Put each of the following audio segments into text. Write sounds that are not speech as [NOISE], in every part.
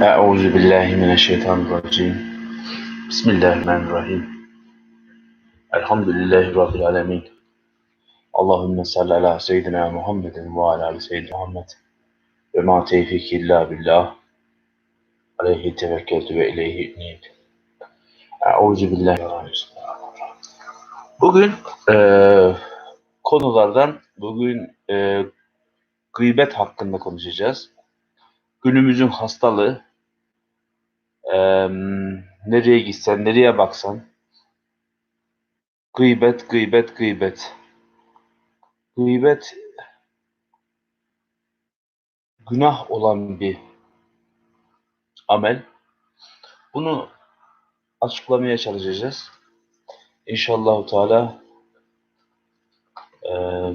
أعوذ بالله من الشيطان الرجيم بسم الله الرحمن الرحيم الحمد لله رب العالمين اللهم صل على سيدنا محمد وعلى آل سيدنا محمد وما تevfik إلا بالله عليه توكلت وإليه أنيب أعوذ بالله Bugün eee, konulardan bugün eee, gıybet hakkında konuşacağız. Günümüzün hastalığı eee, nereye gitsen, nereye baksan gıybet, gıybet, gıybet. Gıybet günah olan bir amel. Bunu açıklamaya çalışacağız. İnşallah Teala eee,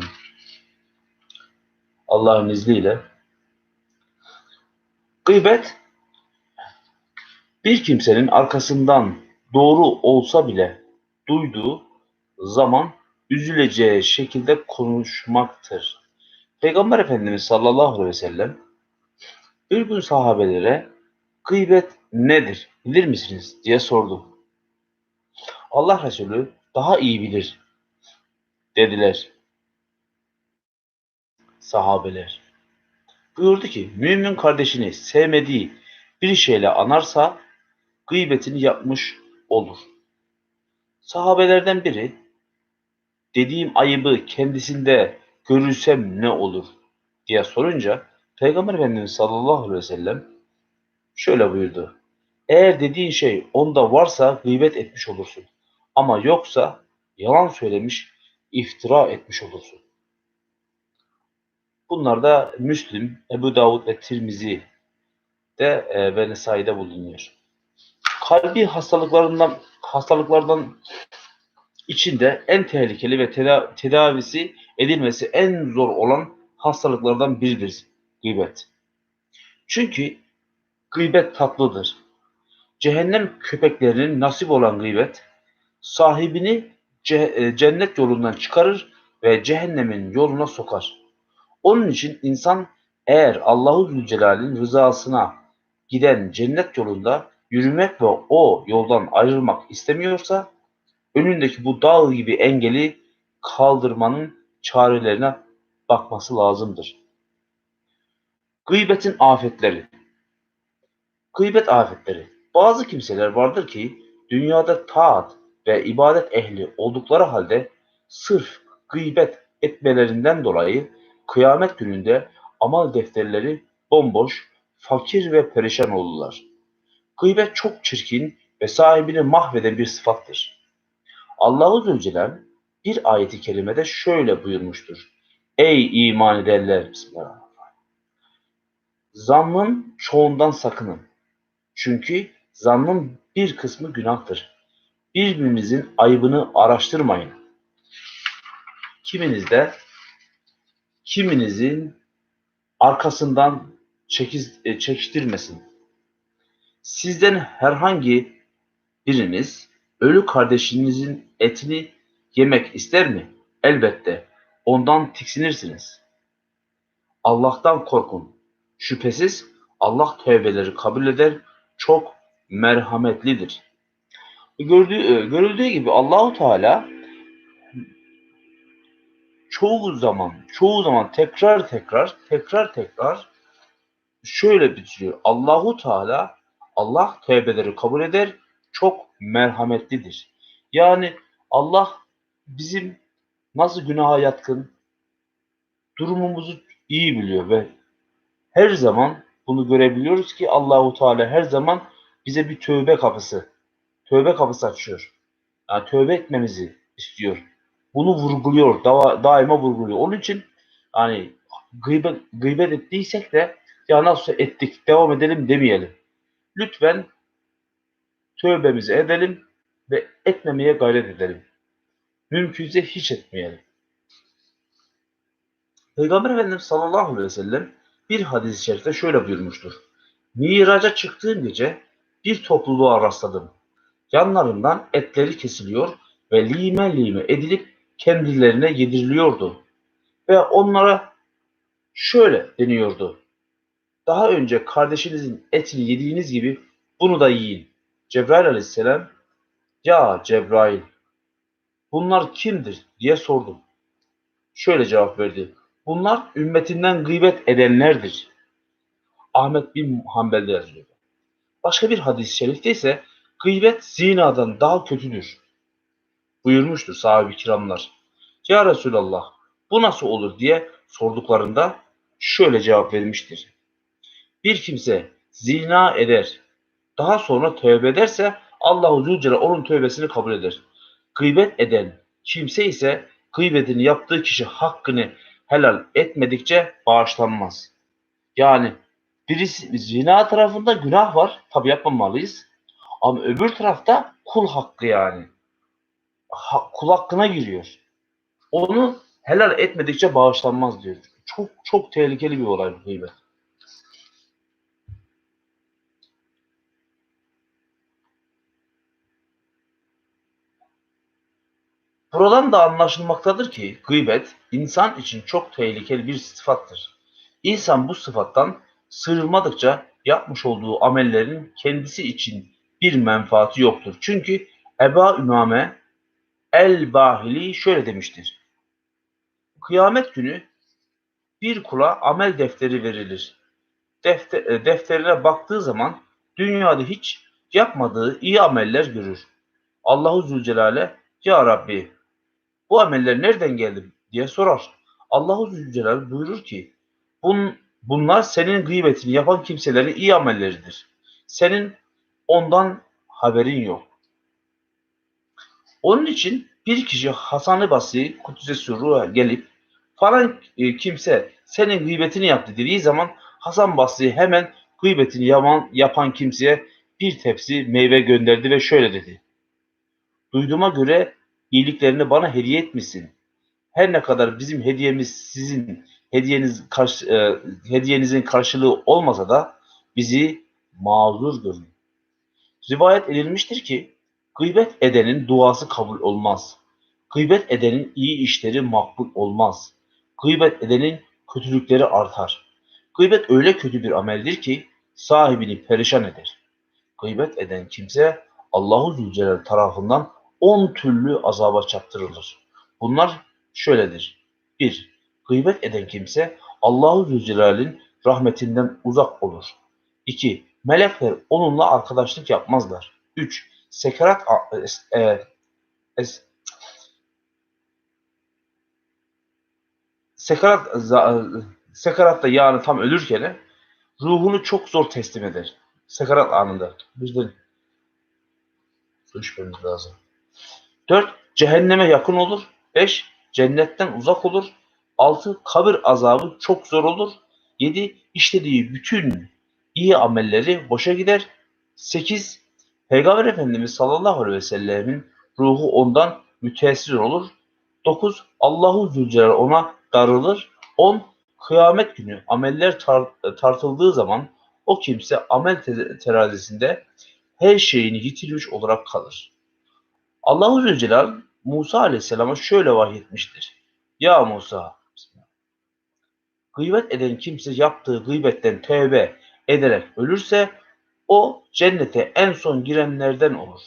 Allah'ın izniyle gıybet bir kimsenin arkasından doğru olsa bile duyduğu zaman üzüleceği şekilde konuşmaktır. Peygamber Efendimiz sallallahu aleyhi ve sellem bir gün sahabelere gıybet nedir bilir misiniz diye sordu. Allah Resulü daha iyi bilir dediler sahabeler. Buyurdu ki mümin kardeşini sevmediği bir şeyle anarsa gıybetini yapmış olur. Sahabelerden biri dediğim ayıbı kendisinde görürsem ne olur diye sorunca Peygamber Efendimiz sallallahu aleyhi ve sellem şöyle buyurdu. Eğer dediğin şey onda varsa gıybet etmiş olursun. Ama yoksa yalan söylemiş, iftira etmiş olursun. Bunlar da Müslim, Ebu Davud ve Tirmizi de ve Nesai'de bulunuyor. Kalbi hastalıklarından hastalıklardan içinde en tehlikeli ve teda- tedavisi edilmesi en zor olan hastalıklardan biridir gıybet. Çünkü gıybet tatlıdır. Cehennem köpeklerinin nasip olan gıybet sahibini ce- e, cennet yolundan çıkarır ve cehennemin yoluna sokar. Onun için insan eğer Allahu Zülcelal'in rızasına giden cennet yolunda yürümek ve o yoldan ayrılmak istemiyorsa önündeki bu dağ gibi engeli kaldırmanın çarelerine bakması lazımdır. Gıybetin afetleri. Gıybet afetleri. Bazı kimseler vardır ki dünyada taat ve ibadet ehli oldukları halde sırf gıybet etmelerinden dolayı kıyamet gününde amal defterleri bomboş, fakir ve perişan olurlar. Gıybet çok çirkin ve sahibini mahveden bir sıfattır. Allahu Zülcelal bir ayeti kerimede şöyle buyurmuştur. Ey iman edenler! Bismillahirrahmanirrahim. Zannın çoğundan sakının. Çünkü zannın bir kısmı günahtır. Birbirinizin ayıbını araştırmayın. Kiminiz de kiminizin arkasından çekiz, e, çekiştirmesin. Sizden herhangi biriniz ölü kardeşinizin etini yemek ister mi? Elbette ondan tiksinirsiniz. Allah'tan korkun. Şüphesiz Allah tövbeleri kabul eder, çok merhametlidir. Gördüğü, e, görüldüğü gibi Allahu Teala çoğu zaman, çoğu zaman tekrar tekrar, tekrar tekrar şöyle bitiriyor. Allahu Teala Allah tövbeleri kabul eder, çok merhametlidir. Yani Allah bizim nasıl günaha yatkın durumumuzu iyi biliyor ve her zaman bunu görebiliyoruz ki Allahu Teala her zaman bize bir tövbe kapısı, tövbe kapısı açıyor. Yani tövbe etmemizi istiyor. Bunu vurguluyor, da, daima vurguluyor. Onun için hani gıybet, gıybet ettiysek de ya nasıl ettik, devam edelim demeyelim. Lütfen tövbemizi edelim ve etmemeye gayret edelim. Mümkünse hiç etmeyelim. Peygamber Efendimiz sallallahu aleyhi ve sellem bir hadis-i şerifte şöyle buyurmuştur. Miraca çıktığım gece bir topluluğa rastladım. Yanlarından etleri kesiliyor ve lime lime edilip kendilerine yediriliyordu. Ve onlara şöyle deniyordu. Daha önce kardeşinizin etini yediğiniz gibi bunu da yiyin. Cebrail aleyhisselam ya Cebrail bunlar kimdir diye sordum. Şöyle cevap verdi. Bunlar ümmetinden gıybet edenlerdir. Ahmet bin Hanbel'de yazıyor. Başka bir hadis-i şerifte ise gıybet zinadan daha kötüdür. Buyurmuştur sahabe-i kiramlar. Ya Resulallah bu nasıl olur diye sorduklarında şöyle cevap vermiştir. Bir kimse zina eder, daha sonra tövbe ederse Allahu Zülcelal onun tövbesini kabul eder. Gıybet eden kimse ise gıybetini yaptığı kişi hakkını helal etmedikçe bağışlanmaz. Yani birisi zina tarafında günah var. Tabi yapmamalıyız. Ama öbür tarafta kul hakkı yani. Ha, kul hakkına giriyor. Onu helal etmedikçe bağışlanmaz diyor. Çok çok tehlikeli bir olay bu gıybet. Buradan da anlaşılmaktadır ki gıybet insan için çok tehlikeli bir sıfattır. İnsan bu sıfattan sıyrılmadıkça yapmış olduğu amellerin kendisi için bir menfaati yoktur. Çünkü Eba Ümame El-Bahili şöyle demiştir. Kıyamet günü bir kula amel defteri verilir. Defter, e, defterine baktığı zaman dünyada hiç yapmadığı iyi ameller görür. Allahu Zülcelal'e Ya Rabbi bu ameller nereden geldi diye sorar. Allahu Zülcelal buyurur ki bun, bunlar senin gıybetini yapan kimselerin iyi amelleridir. Senin ondan haberin yok. Onun için bir kişi Hasan-ı Basri Kudüs'e ruha gelip falan e, kimse senin gıybetini yaptı dediği zaman Hasan Basri hemen gıybetini yaman, yapan kimseye bir tepsi meyve gönderdi ve şöyle dedi. Duyduğuma göre iyiliklerini bana hediye etmişsin. Her ne kadar bizim hediyemiz sizin hediyeniz karşı, e, hediyenizin karşılığı olmasa da bizi mazur görün. Rivayet edilmiştir ki gıybet edenin duası kabul olmaz. Gıybet edenin iyi işleri makbul olmaz. Gıybet edenin kötülükleri artar. Gıybet öyle kötü bir ameldir ki sahibini perişan eder. Gıybet eden kimse Allahu Zülcelal tarafından on türlü azaba çarptırılır. Bunlar şöyledir. 1. Gıybet eden kimse Allahu Zülcelal'in rahmetinden uzak olur. 2. Melekler onunla arkadaşlık yapmazlar. 3. Sekarat e, e, es, sekarat sekaratta yani tam ölürken ruhunu çok zor teslim eder. Sekarat anında. Bizden su içmemiz lazım. 4. Cehenneme yakın olur. 5. Cennetten uzak olur. 6. Kabir azabı çok zor olur. 7. işlediği bütün iyi amelleri boşa gider. 8. Peygamber Efendimiz sallallahu aleyhi ve sellemin ruhu ondan müteessir olur. 9. Allahu Zülcelal ona darılır. 10. Kıyamet günü ameller tar- tartıldığı zaman o kimse amel te- terazisinde her şeyini yitirmiş olarak kalır. Allahu Zülcelal Musa Aleyhisselam'a şöyle vahyetmiştir. Ya Musa, gıybet eden kimse yaptığı gıybetten tövbe ederek ölürse o cennete en son girenlerden olur.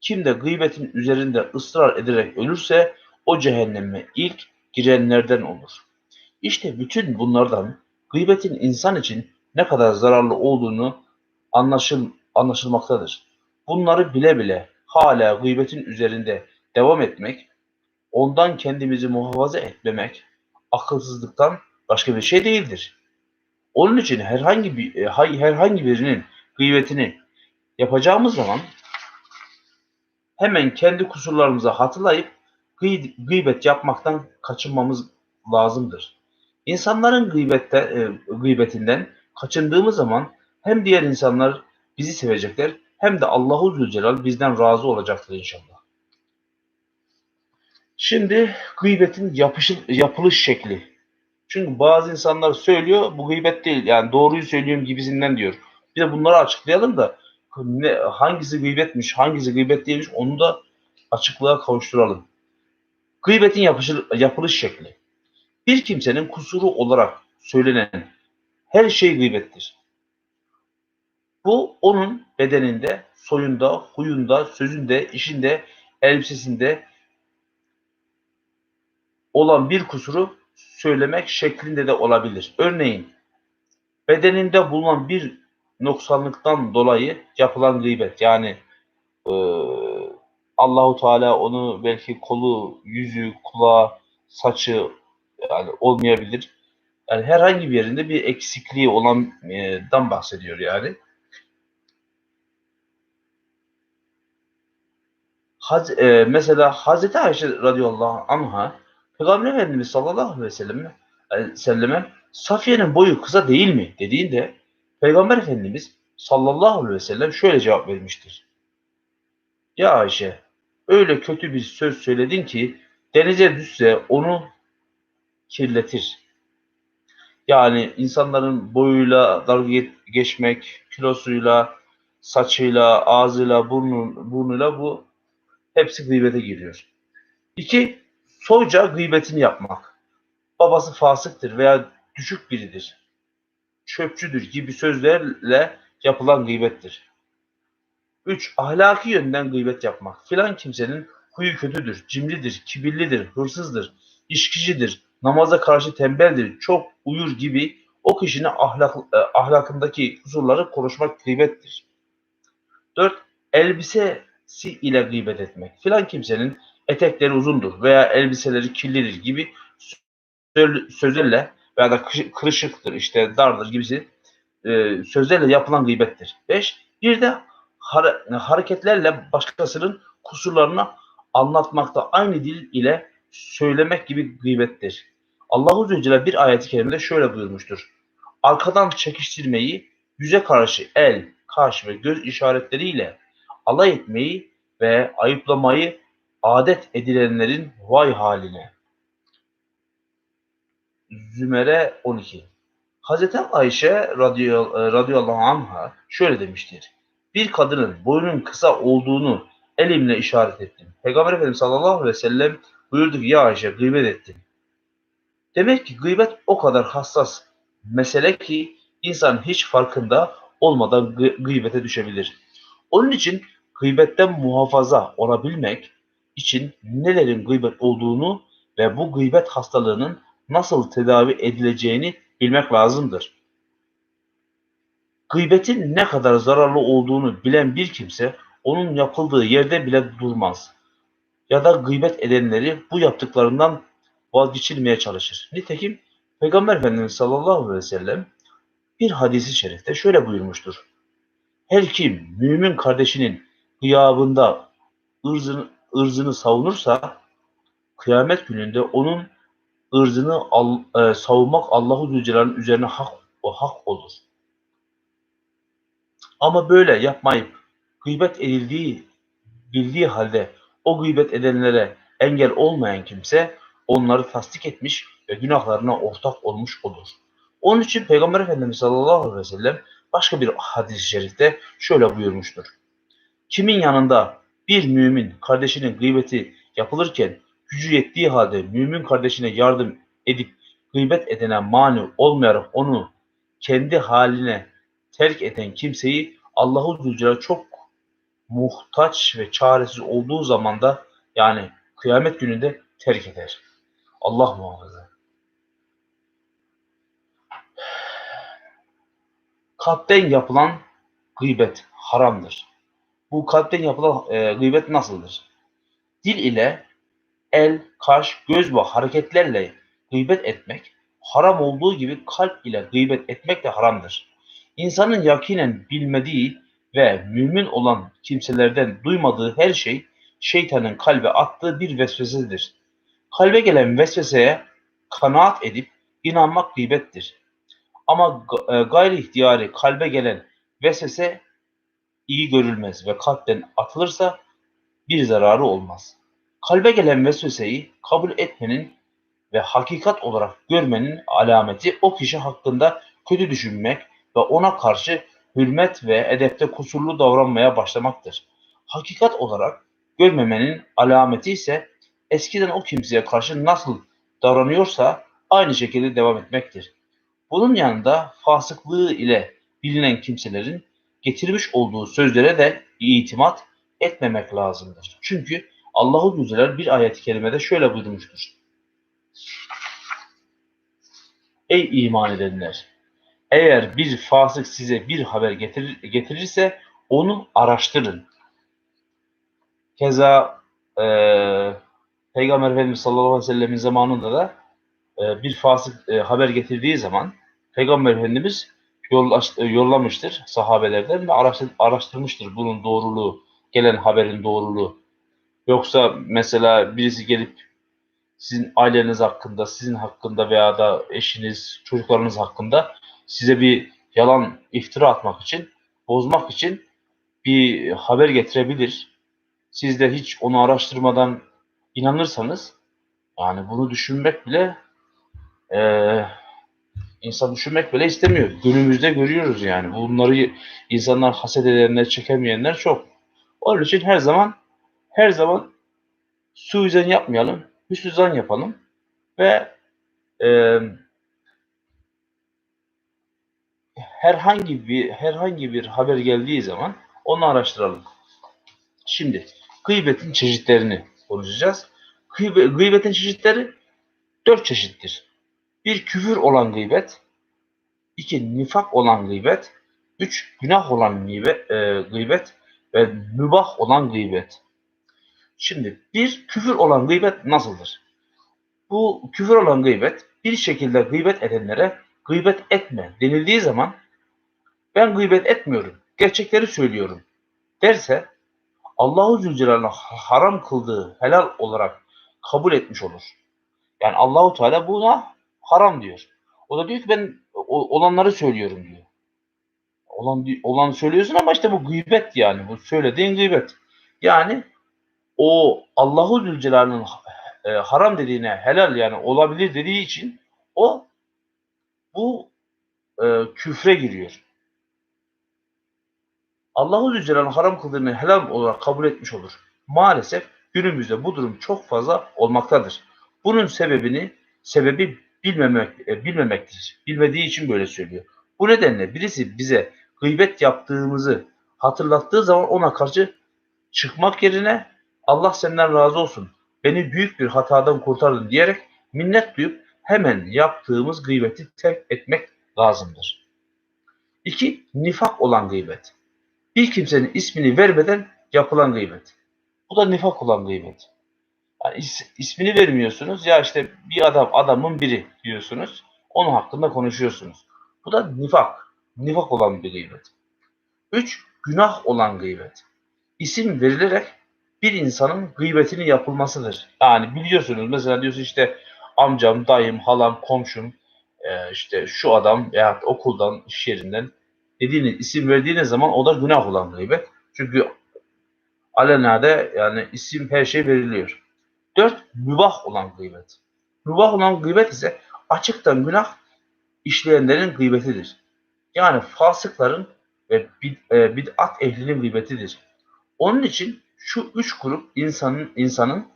Kim de gıybetin üzerinde ısrar ederek ölürse o cehenneme ilk girenlerden olur. İşte bütün bunlardan gıybetin insan için ne kadar zararlı olduğunu anlaşıl, anlaşılmaktadır. Bunları bile bile hala gıybetin üzerinde devam etmek, ondan kendimizi muhafaza etmemek akılsızlıktan başka bir şey değildir. Onun için herhangi bir e, herhangi birinin gıybetini yapacağımız zaman hemen kendi kusurlarımızı hatırlayıp gıy gıybet yapmaktan kaçınmamız lazımdır. İnsanların gıybette, e, gıybetinden kaçındığımız zaman hem diğer insanlar bizi sevecekler hem de Allahu Zülcelal bizden razı olacaktır inşallah. Şimdi gıybetin yapışıl, yapılış şekli. Çünkü bazı insanlar söylüyor bu gıybet değil yani doğruyu söylüyorum gibisinden diyor. Bir de bunları açıklayalım da ne, hangisi gıybetmiş hangisi gıybet değilmiş onu da açıklığa kavuşturalım. Gıybetin yapışır, yapılış şekli. Bir kimsenin kusuru olarak söylenen her şey gıybettir. Bu onun bedeninde, soyunda, huyunda, sözünde, işinde, elbisesinde olan bir kusuru söylemek şeklinde de olabilir. Örneğin bedeninde bulunan bir noksanlıktan dolayı yapılan gıybet yani e, Allahu Teala onu belki kolu, yüzü, kulağı, saçı yani olmayabilir. Yani herhangi bir yerinde bir eksikliği olandan bahsediyor yani. Haz, e, mesela Hazreti Ayşe radıyallahu anha Peygamber Efendimiz sallallahu aleyhi ve selleme, selleme Safiye'nin boyu kısa değil mi dediğinde Peygamber Efendimiz sallallahu aleyhi ve sellem şöyle cevap vermiştir. Ya Ayşe öyle kötü bir söz söyledin ki denize düşse onu kirletir. Yani insanların boyuyla dalga geçmek, kilosuyla, saçıyla, ağzıyla, burnu, burnuyla bu hepsi gıybete giriyor. İki, soyca gıybetini yapmak. Babası fasıktır veya düşük biridir, çöpçüdür gibi sözlerle yapılan gıybettir. 3. Ahlaki yönden gıybet yapmak. Filan kimsenin huyu kötüdür, cimridir, kibirlidir, hırsızdır, işkicidir, namaza karşı tembeldir, çok uyur gibi o kişinin ahlak, e, ahlakındaki kusurları konuşmak gıybettir. 4. Elbisesi ile gıybet etmek. Filan kimsenin etekleri uzundur veya elbiseleri kirlidir gibi sözlerle veya da kırışıktır, işte dardır gibisi e, sözlerle yapılan gıybettir. 5. Bir de hareketlerle başkasının kusurlarını anlatmakta aynı dil ile söylemek gibi gıybettir. Allahu Zülcelal bir ayet-i kerimede şöyle buyurmuştur. Arkadan çekiştirmeyi, yüze karşı el, kaş ve göz işaretleriyle alay etmeyi ve ayıplamayı adet edilenlerin vay haline. Zümere 12 Hazreti Ayşe radıyallahu anh'a şöyle demiştir. Bir kadının boyunun kısa olduğunu elimle işaret ettim. Peygamber Efendimiz sallallahu aleyhi ve sellem buyurdu ki ya Ayşe gıybet ettin. Demek ki gıybet o kadar hassas mesele ki insan hiç farkında olmadan gı gıybete düşebilir. Onun için gıybetten muhafaza olabilmek için nelerin gıybet olduğunu ve bu gıybet hastalığının nasıl tedavi edileceğini bilmek lazımdır. Gıybetin ne kadar zararlı olduğunu bilen bir kimse onun yapıldığı yerde bile durmaz. Ya da gıybet edenleri bu yaptıklarından vazgeçilmeye çalışır. Nitekim Peygamber Efendimiz sallallahu aleyhi ve sellem bir hadisi şerifte şöyle buyurmuştur. Her kim mümin kardeşinin gıyabında ırzını, ırzını savunursa kıyamet gününde onun ırzını al, e, savunmak Allahu Zülcelal'in üzerine hak o hak olur. Ama böyle yapmayıp gıybet edildiği bildiği halde o gıybet edenlere engel olmayan kimse onları tasdik etmiş ve günahlarına ortak olmuş olur. Onun için Peygamber Efendimiz sallallahu aleyhi ve sellem başka bir hadis-i şerifte şöyle buyurmuştur. Kimin yanında bir mümin kardeşinin gıybeti yapılırken gücü yettiği halde mümin kardeşine yardım edip gıybet edene mani olmayarak onu kendi haline terk eden kimseyi Allahu Zülcelal çok muhtaç ve çaresiz olduğu zaman da yani kıyamet gününde terk eder. Allah muhafaza. Kalpten yapılan gıybet haramdır. Bu kalpten yapılan e, gıybet nasıldır? Dil ile el, kaş, göz ve hareketlerle gıybet etmek haram olduğu gibi kalp ile gıybet etmek de haramdır. İnsanın yakinen bilmediği ve mümin olan kimselerden duymadığı her şey şeytanın kalbe attığı bir vesvesedir. Kalbe gelen vesveseye kanaat edip inanmak gıybettir. Ama e, gayri ihtiyari kalbe gelen vesvese iyi görülmez ve kalpten atılırsa bir zararı olmaz. Kalbe gelen vesveseyi kabul etmenin ve hakikat olarak görmenin alameti o kişi hakkında kötü düşünmek ve ona karşı hürmet ve edepte kusurlu davranmaya başlamaktır. Hakikat olarak görmemenin alameti ise eskiden o kimseye karşı nasıl davranıyorsa aynı şekilde devam etmektir. Bunun yanında fasıklığı ile bilinen kimselerin getirmiş olduğu sözlere de itimat etmemek lazımdır. Çünkü Allahu Güzel bir ayet-i kerimede şöyle buyurmuştur. Ey iman edenler! Eğer bir fasık size bir haber getirir, getirirse onu araştırın. Keza e, Peygamber Efendimiz sallallahu aleyhi ve sellemin zamanında da e, bir fasık e, haber getirdiği zaman Peygamber Efendimiz e, yollamıştır sahabelerden ve araştır, araştırmıştır bunun doğruluğu, gelen haberin doğruluğu. Yoksa mesela birisi gelip sizin aileniz hakkında, sizin hakkında veya da eşiniz, çocuklarınız hakkında size bir yalan iftira atmak için, bozmak için bir haber getirebilir. Siz de hiç onu araştırmadan inanırsanız yani bunu düşünmek bile eee insan düşünmek bile istemiyor. Günümüzde görüyoruz yani. Bunları insanlar haset edenler, çekemeyenler çok. Onun için her zaman her zaman suizan yapmayalım, hüsnüzan yapalım ve e, herhangi bir herhangi bir haber geldiği zaman onu araştıralım. Şimdi gıybetin çeşitlerini konuşacağız. Gıybe, gıybetin çeşitleri dört çeşittir. Bir küfür olan gıybet, iki nifak olan gıybet, üç günah olan gıybet, e, gıybet ve mübah olan gıybet. Şimdi bir küfür olan gıybet nasıldır? Bu küfür olan gıybet bir şekilde gıybet edenlere gıybet etme denildiği zaman ben gıybet etmiyorum, gerçekleri söylüyorum derse Allahu Zülcelal'ın haram kıldığı helal olarak kabul etmiş olur. Yani Allahu Teala buna haram diyor. O da diyor ki ben olanları söylüyorum diyor. Olan olan söylüyorsun ama işte bu gıybet yani. Bu söylediğin gıybet. Yani o Allahu Zülcelal'ın e, haram dediğine helal yani olabilir dediği için o bu e, küfre giriyor. Allahu Zülcelal'ın haram kıldığını helal olarak kabul etmiş olur. Maalesef günümüzde bu durum çok fazla olmaktadır. Bunun sebebini sebebi bilmemek e, bilmemektir. Bilmediği için böyle söylüyor. Bu nedenle birisi bize gıybet yaptığımızı hatırlattığı zaman ona karşı çıkmak yerine Allah senden razı olsun. Beni büyük bir hatadan kurtardın diyerek minnet duyup hemen yaptığımız gıybeti terk etmek lazımdır. 2. Nifak olan gıybet. Bir kimsenin ismini vermeden yapılan gıybet. Bu da nifak olan gıybet. Yani is, ismini vermiyorsunuz ya işte bir adam adamın biri diyorsunuz. Onun hakkında konuşuyorsunuz. Bu da nifak. Nifak olan bir gıybet. 3. Günah olan gıybet. İsim verilerek bir insanın gıybetini yapılmasıdır. Yani biliyorsunuz mesela diyorsun işte amcam, dayım, halam, komşum, e, işte şu adam veya okuldan, iş yerinden dediğiniz isim verdiğiniz zaman o da günah olan gıybet. Çünkü alenade yani isim her şey veriliyor. Dört, mübah olan gıybet. Mübah olan gıybet ise açıktan günah işleyenlerin gıybetidir. Yani fasıkların ve bid, e, bid'at ehlinin gıybetidir. Onun için şu üç grup insanın insanın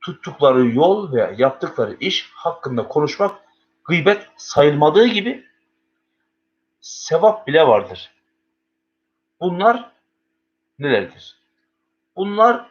tuttukları yol ve yaptıkları iş hakkında konuşmak gıybet sayılmadığı gibi sevap bile vardır. Bunlar nelerdir? Bunlar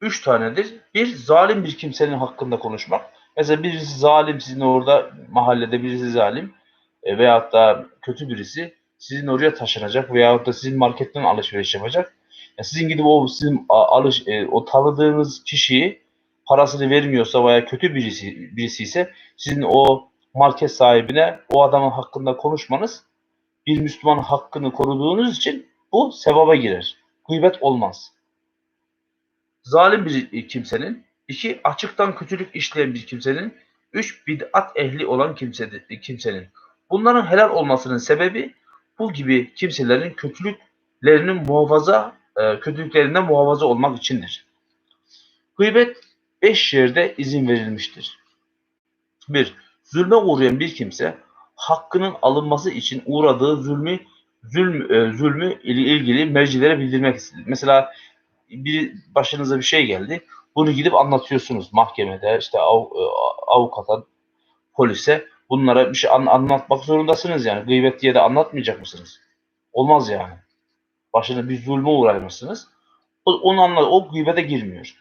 üç tanedir. Bir, zalim bir kimsenin hakkında konuşmak. Mesela birisi zalim sizin orada mahallede birisi zalim e, veyahut da kötü birisi sizin oraya taşınacak veyahut da sizin marketten alışveriş yapacak. Yani sizin gidip o sizin alış e, o tanıdığınız kişiyi parasını vermiyorsa veya kötü birisi birisi ise sizin o market sahibine o adamın hakkında konuşmanız bir Müslümanın hakkını koruduğunuz için bu sevaba girer. Gıybet olmaz. Zalim bir kimsenin, iki açıktan kötülük işleyen bir kimsenin, üç bid'at ehli olan kimsedir, kimsenin. Bunların helal olmasının sebebi bu gibi kimselerin kötülüklerinin muhafaza, e, kötülüklerinden muhafaza olmak içindir. Gıybet beş yerde izin verilmiştir. Bir, zulme uğrayan bir kimse hakkının alınması için uğradığı zulmü zulm, e, zulmü ilgili mercilere bildirmek istedim. Mesela bir başınıza bir şey geldi. Bunu gidip anlatıyorsunuz mahkemede, işte av, e, avukata, polise. bunlara bir şey an- anlatmak zorundasınız yani. Gıybet diye de anlatmayacak mısınız? Olmaz yani. Başına bir zulme uğraymışsınız. Onu anla, o gıybete girmiyor.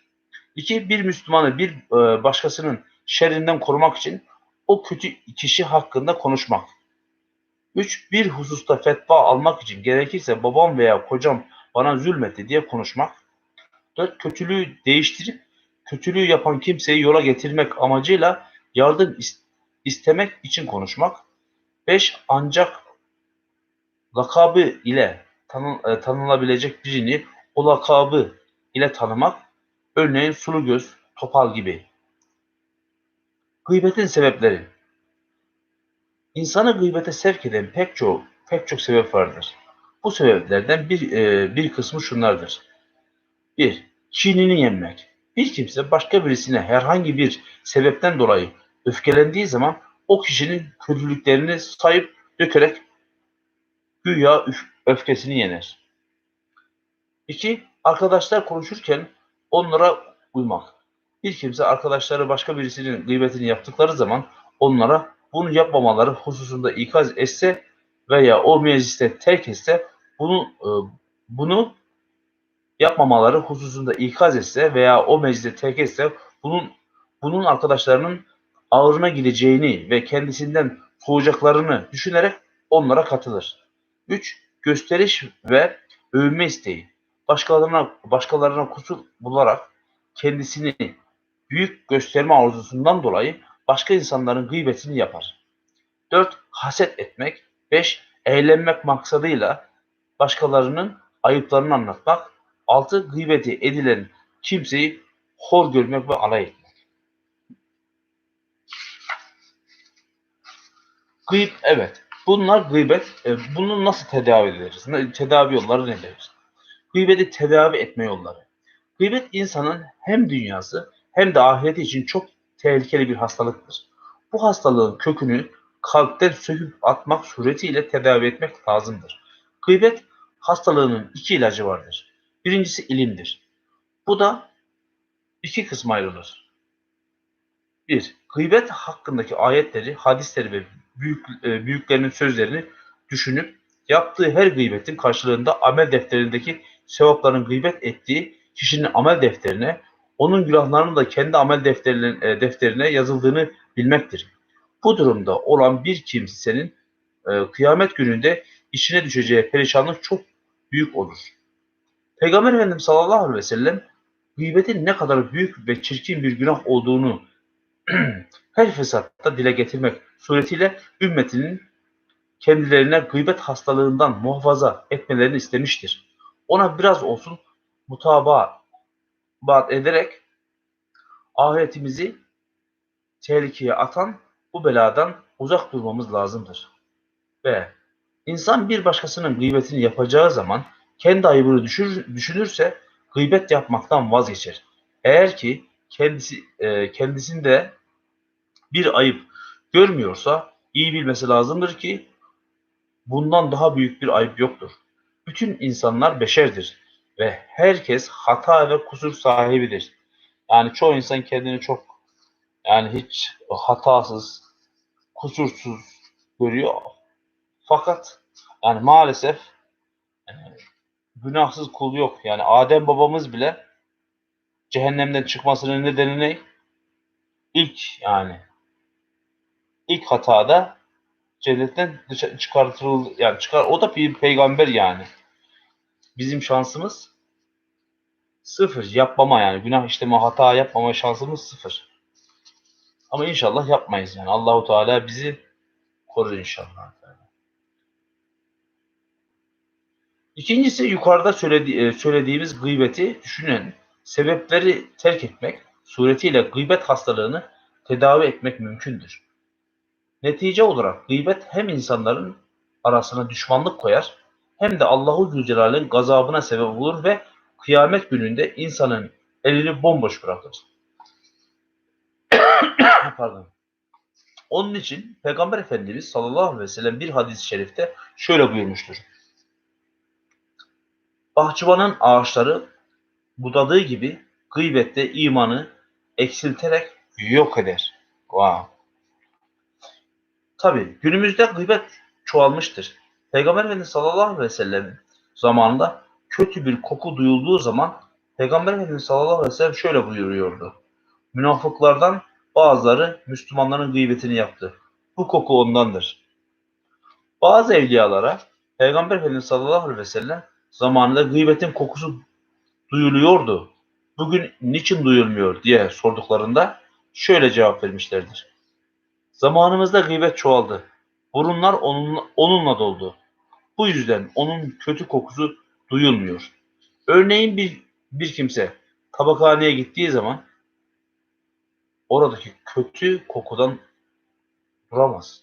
İki, bir Müslümanı bir e, başkasının şerrinden korumak için o kötü kişi hakkında konuşmak. Üç, bir hususta fetva almak için gerekirse babam veya kocam bana zulmetti diye konuşmak. Dört, kötülüğü değiştirip kötülüğü yapan kimseyi yola getirmek amacıyla yardım is- istemek için konuşmak. Beş, ancak lakabı ile e, tanınabilecek birini o lakabı ile tanımak. Örneğin sulu göz, topal gibi. Gıybetin sebepleri. İnsanı gıybete sevk eden pek çok pek çok sebep vardır. Bu sebeplerden bir e, bir kısmı şunlardır. 1. Kinini yenmek. Bir kimse başka birisine herhangi bir sebepten dolayı öfkelendiği zaman o kişinin kötülüklerini sayıp dökerek güya öfkesini yener. 2. Arkadaşlar konuşurken onlara uymak. Bir kimse arkadaşları başka birisinin gıybetini yaptıkları zaman onlara bunu yapmamaları hususunda ikaz etse veya o mecliste terk etse bunu e, bunu yapmamaları hususunda ikaz etse veya o mecliste terk etse bunun bunun arkadaşlarının ağırına gideceğini ve kendisinden soğuyacaklarını düşünerek onlara katılır. 3. Gösteriş ve övünme isteği. Başkalarına başkalarına kusur bularak kendisini büyük gösterme arzusundan dolayı başka insanların gıybetini yapar. 4. Haset etmek. 5. Eğlenmek maksadıyla başkalarının ayıplarını anlatmak. 6. Gıybeti edilen kimseyi hor görmek ve alay etmek. Gıyb, evet. Bunlar gıybet. E, bunu nasıl tedavi ederiz? Tedavi yolları nedir? Gıybeti tedavi etme yolları. Gıybet insanın hem dünyası hem de ahireti için çok tehlikeli bir hastalıktır. Bu hastalığın kökünü kalpten söküp atmak suretiyle tedavi etmek lazımdır. Gıybet hastalığının iki ilacı vardır. Birincisi ilimdir. Bu da iki kısma ayrılır. Bir, gıybet hakkındaki ayetleri, hadisleri ve büyük, e, büyüklerinin sözlerini düşünüp yaptığı her gıybetin karşılığında amel defterindeki sevapların gıybet ettiği kişinin amel defterine, onun günahlarının da kendi amel defterine, e, defterine yazıldığını bilmektir. Bu durumda olan bir kimsenin e, kıyamet gününde işine düşeceği perişanlık çok büyük olur. Peygamber Efendimiz sallallahu aleyhi ve sellem gıybetin ne kadar büyük ve çirkin bir günah olduğunu [CLEARS THROAT] her fırsatta dile getirmek suretiyle ümmetinin kendilerine gıybet hastalığından muhafaza etmelerini istemiştir. Ona biraz olsun mutabaat ederek ahiretimizi tehlikeye atan bu beladan uzak durmamız lazımdır. Ve insan bir başkasının gıybetini yapacağı zaman kendi ayıbını düşür, düşünürse gıybet yapmaktan vazgeçer. Eğer ki kendisi e, kendisinde bir ayıp görmüyorsa iyi bilmesi lazımdır ki bundan daha büyük bir ayıp yoktur. Bütün insanlar beşerdir ve herkes hata ve kusur sahibidir. Yani çoğu insan kendini çok yani hiç hatasız, kusursuz görüyor. Fakat yani maalesef yani günahsız kul yok. Yani Adem babamız bile cehennemden çıkmasının nedeni ne? İlk yani ilk hatada cennetten dışarı çıkartıldı. Yani çıkar o da bir peygamber yani. Bizim şansımız sıfır. Yapmama yani. Günah işleme, hata yapmama şansımız sıfır. Ama inşallah yapmayız yani. Allahu Teala bizi korur inşallah. İkincisi yukarıda söyledi, e, söylediğimiz gıybeti düşünen sebepleri terk etmek suretiyle gıybet hastalığını tedavi etmek mümkündür. Netice olarak gıybet hem insanların arasına düşmanlık koyar hem de Allahu Zülcelal'in gazabına sebep olur ve kıyamet gününde insanın elini bomboş bırakır. [COUGHS] Pardon. Onun için Peygamber Efendimiz sallallahu aleyhi ve sellem bir hadis-i şerifte şöyle buyurmuştur. Bahçıvanın ağaçları budadığı gibi gıybette imanı eksilterek yok eder. Wow. Tabi günümüzde gıybet çoğalmıştır. Peygamber Efendimiz sallallahu aleyhi ve sellem zamanında kötü bir koku duyulduğu zaman Peygamber Efendimiz sallallahu aleyhi ve sellem şöyle buyuruyordu. Münafıklardan bazıları Müslümanların gıybetini yaptı. Bu koku ondandır. Bazı evliyalara Peygamber Efendimiz sallallahu aleyhi ve sellem zamanında gıybetin kokusu duyuluyordu. Bugün niçin duyulmuyor diye sorduklarında şöyle cevap vermişlerdir. Zamanımızda gıybet çoğaldı. Burunlar onunla, onunla doldu. Bu yüzden onun kötü kokusu duyulmuyor. Örneğin bir, bir kimse tabakhaneye gittiği zaman oradaki kötü kokudan duramaz.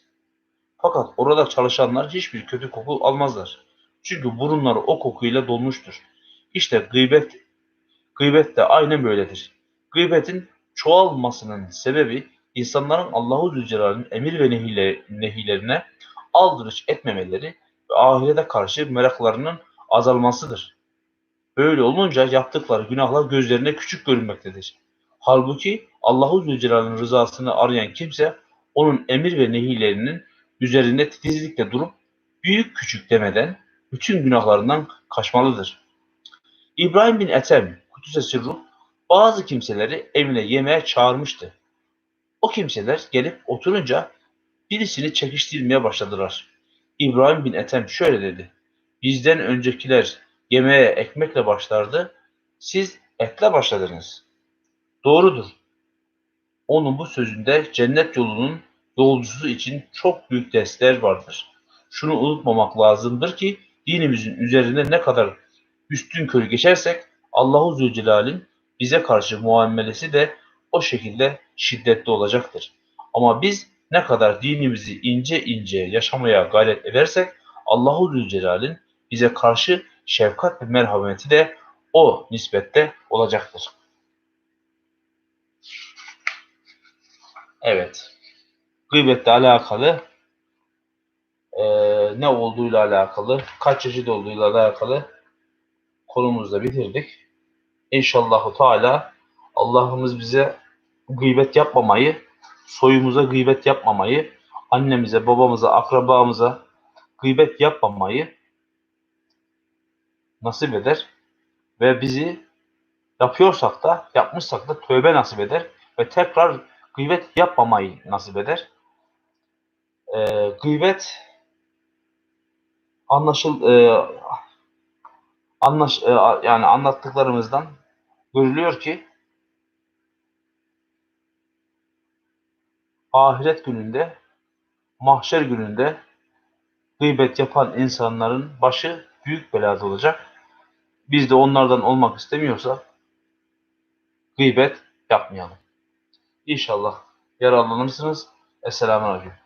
Fakat orada çalışanlar hiçbir kötü koku almazlar. Çünkü burunları o kokuyla dolmuştur. İşte gıybet, gıybet de aynen böyledir. Gıybetin çoğalmasının sebebi insanların Allahu Zülcelal'in emir ve nehilerine aldırış etmemeleri ve ahirete karşı meraklarının azalmasıdır. Böyle olunca yaptıkları günahlar gözlerine küçük görünmektedir. Halbuki Allahu Zülcelal'in rızasını arayan kimse onun emir ve nehilerinin üzerinde titizlikle durup büyük küçük demeden bütün günahlarından kaçmalıdır. İbrahim bin Ethem, Kudüs'e sırruh, bazı kimseleri evine yemeğe çağırmıştı. O kimseler gelip oturunca birisini çekiştirmeye başladılar. İbrahim bin Ethem şöyle dedi. Bizden öncekiler yemeğe ekmekle başlardı, siz etle başladınız. Doğrudur. Onun bu sözünde cennet yolunun yolcusu için çok büyük dersler vardır. Şunu unutmamak lazımdır ki dinimizin üzerine ne kadar üstün körü geçersek Allahu Zülcelal'in bize karşı muamelesi de o şekilde şiddetli olacaktır. Ama biz ne kadar dinimizi ince ince yaşamaya gayret edersek Allahu Zülcelal'in bize karşı şefkat ve merhameti de o nispette olacaktır. Evet. Gıybetle alakalı e, ne olduğuyla alakalı, kaç çeşit olduğuyla alakalı konumuzu da bitirdik. İnşallahu Teala Allah'ımız bize gıybet yapmamayı, soyumuza gıybet yapmamayı, annemize, babamıza, akrabamıza gıybet yapmamayı nasip eder ve bizi yapıyorsak da, yapmışsak da tövbe nasip eder ve tekrar gıybet yapmamayı nasip eder. Ee, gıybet anlaşıl e, anlaş e, yani anlattıklarımızdan görülüyor ki ahiret gününde mahşer gününde gıybet yapan insanların başı büyük belada olacak. Biz de onlardan olmak istemiyorsak gıybet yapmayalım. İnşallah yararlanırsınız. Esselamu Aleyküm.